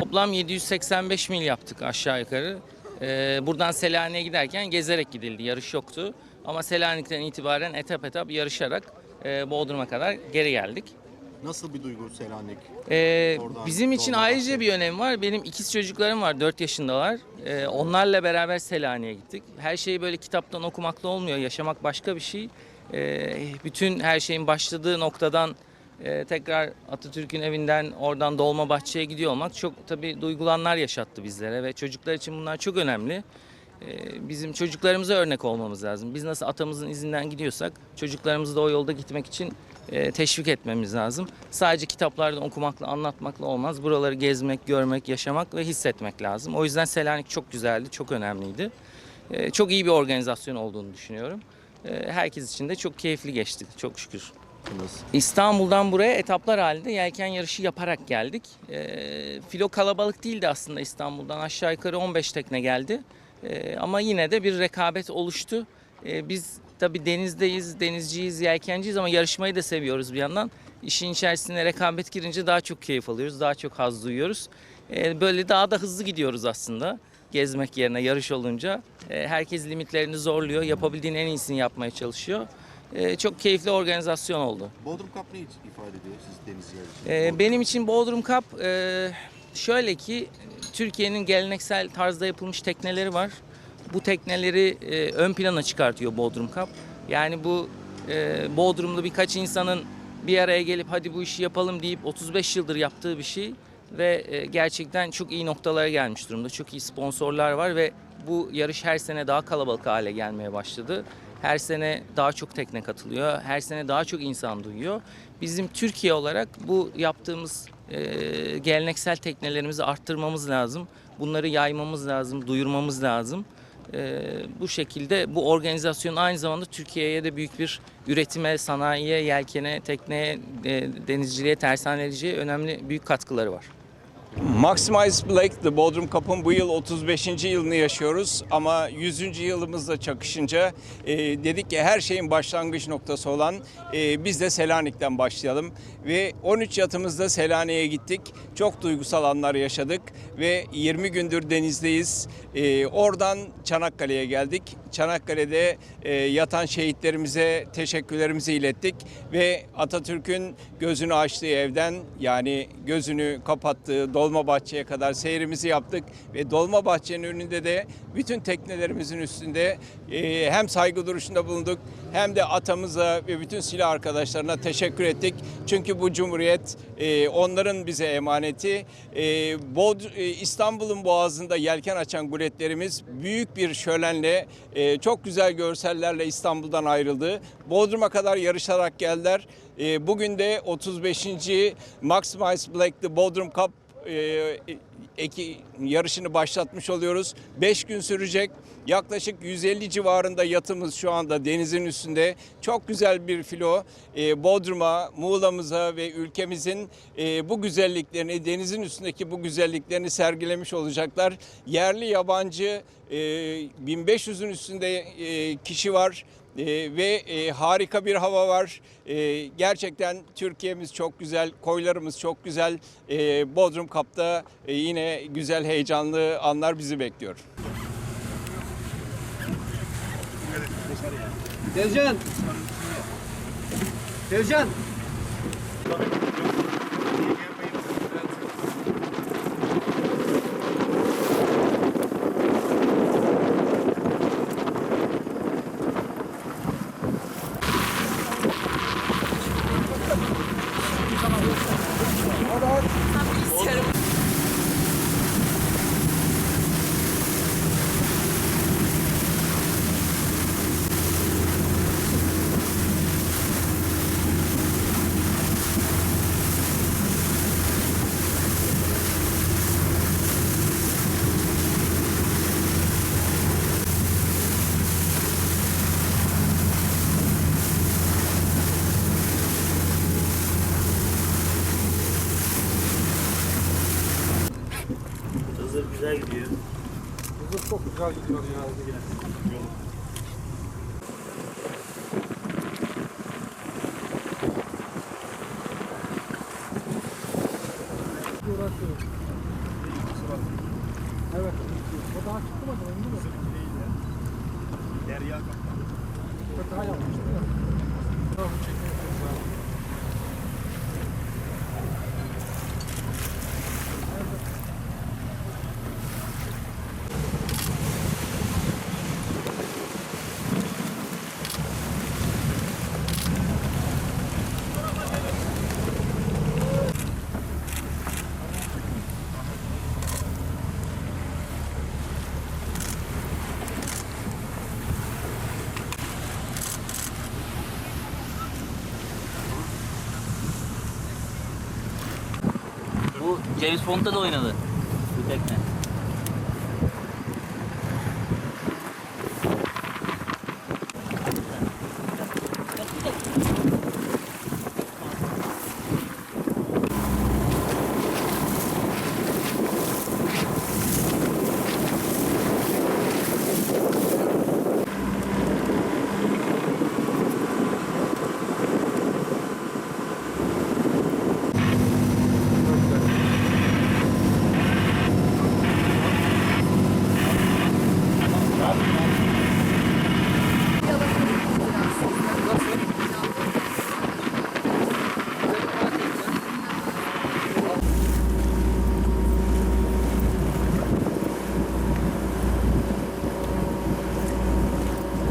Toplam 785 mil yaptık aşağı yukarı. Ee, buradan Selanik'e giderken gezerek gidildi. Yarış yoktu. Ama Selanik'ten itibaren etap etap yarışarak e, Bodrum'a kadar geri geldik. Nasıl bir duygu Selanik? Ee, Oradan bizim için ayrıca bir önemi var. Benim ikiz çocuklarım var, 4 yaşındalar. Ee, onlarla beraber Selanik'e gittik. Her şey böyle kitaptan okumakla olmuyor. Yaşamak başka bir şey. Ee, bütün her şeyin başladığı noktadan e, tekrar Atatürk'ün evinden oradan Dolmabahçe'ye gidiyor olmak çok tabii duygulanlar yaşattı bizlere ve çocuklar için bunlar çok önemli. Ee, bizim çocuklarımıza örnek olmamız lazım. Biz nasıl atamızın izinden gidiyorsak çocuklarımızı da o yolda gitmek için e, teşvik etmemiz lazım. Sadece kitaplardan okumakla, anlatmakla olmaz. Buraları gezmek, görmek, yaşamak ve hissetmek lazım. O yüzden Selanik çok güzeldi, çok önemliydi. E, Çok iyi bir organizasyon olduğunu düşünüyorum. E, Herkes için de çok keyifli geçti, çok şükür. Nasıl? İstanbul'dan buraya etaplar halinde yelken yarışı yaparak geldik. Ee, filo kalabalık değildi aslında İstanbul'dan aşağı yukarı 15 tekne geldi. Ee, ama yine de bir rekabet oluştu. Ee, biz tabii denizdeyiz, denizciyiz, yelkenciyiz ama yarışmayı da seviyoruz bir yandan. İşin içerisine rekabet girince daha çok keyif alıyoruz, daha çok haz duyuyoruz. Ee, böyle daha da hızlı gidiyoruz aslında gezmek yerine yarış olunca. Ee, herkes limitlerini zorluyor, yapabildiğin en iyisini yapmaya çalışıyor. Ee, çok keyifli organizasyon oldu. Bodrum Cup ne ifade ediyor siz denizciler için? Bodrum benim için Bodrum Cup e, şöyle ki Türkiye'nin geleneksel tarzda yapılmış tekneleri var. Bu tekneleri e, ön plana çıkartıyor Bodrum Cup. Yani bu e, Bodrumlu birkaç insanın bir araya gelip hadi bu işi yapalım deyip 35 yıldır yaptığı bir şey ve e, gerçekten çok iyi noktalara gelmiş durumda. Çok iyi sponsorlar var ve bu yarış her sene daha kalabalık hale gelmeye başladı. Her sene daha çok tekne katılıyor. Her sene daha çok insan duyuyor. Bizim Türkiye olarak bu yaptığımız e, geleneksel teknelerimizi arttırmamız lazım. Bunları yaymamız lazım, duyurmamız lazım. E, bu şekilde bu organizasyon aynı zamanda Türkiye'ye de büyük bir üretime, sanayiye, yelkene, tekneye, e, denizciliğe, tersaneciliğe önemli büyük katkıları var. Maximize Black The Bodrum Cup'ın bu yıl 35. yılını yaşıyoruz ama 100. yılımızla çakışınca e, dedik ki her şeyin başlangıç noktası olan e, biz de Selanik'ten başlayalım ve 13 yatımızda Selanik'e gittik. Çok duygusal anlar yaşadık ve 20 gündür denizdeyiz. E, oradan Çanakkale'ye geldik. Çanakkale'de e, yatan şehitlerimize teşekkürlerimizi ilettik ve Atatürk'ün gözünü açtığı evden yani gözünü kapattığı Dolmabahçe'ye kadar seyrimizi yaptık ve Dolmabahçe'nin önünde de bütün teknelerimizin üstünde e, hem saygı duruşunda bulunduk hem de atamıza ve bütün silah arkadaşlarına teşekkür ettik. Çünkü bu cumhuriyet e, onların bize emaneti. E, Bod- e, İstanbul'un boğazında yelken açan guletlerimiz büyük bir şölenle e, çok güzel görsellerle İstanbul'dan ayrıldı. Bodrum'a kadar yarışarak geldiler. E, bugün de 35. Maximize Black The Bodrum Cup e, eki, yarışını başlatmış oluyoruz. 5 gün sürecek. Yaklaşık 150 civarında yatımız şu anda denizin üstünde. Çok güzel bir filo. E, Bodrum'a, Muğla'mıza ve ülkemizin e, bu güzelliklerini, denizin üstündeki bu güzelliklerini sergilemiş olacaklar. Yerli, yabancı e, 1500'ün üstünde e, kişi var. Ee, ve e, harika bir hava var. Ee, gerçekten Türkiye'miz çok güzel, koylarımız çok güzel. Ee, Bodrum Kap'ta e, yine güzel, heyecanlı anlar bizi bekliyor. Tezcan. Tezcan. Hızır güzel gidiyor. Hızır çok güzel gidiyor ya. Uğraşıyorum. Evet. O daha çıktı mı? Emin mi? değil ya. Derya kaptan. Hata yapmıştı ya. Tamam çekiyoruz. Bu James Bond'da da oynadı. Bu tekne.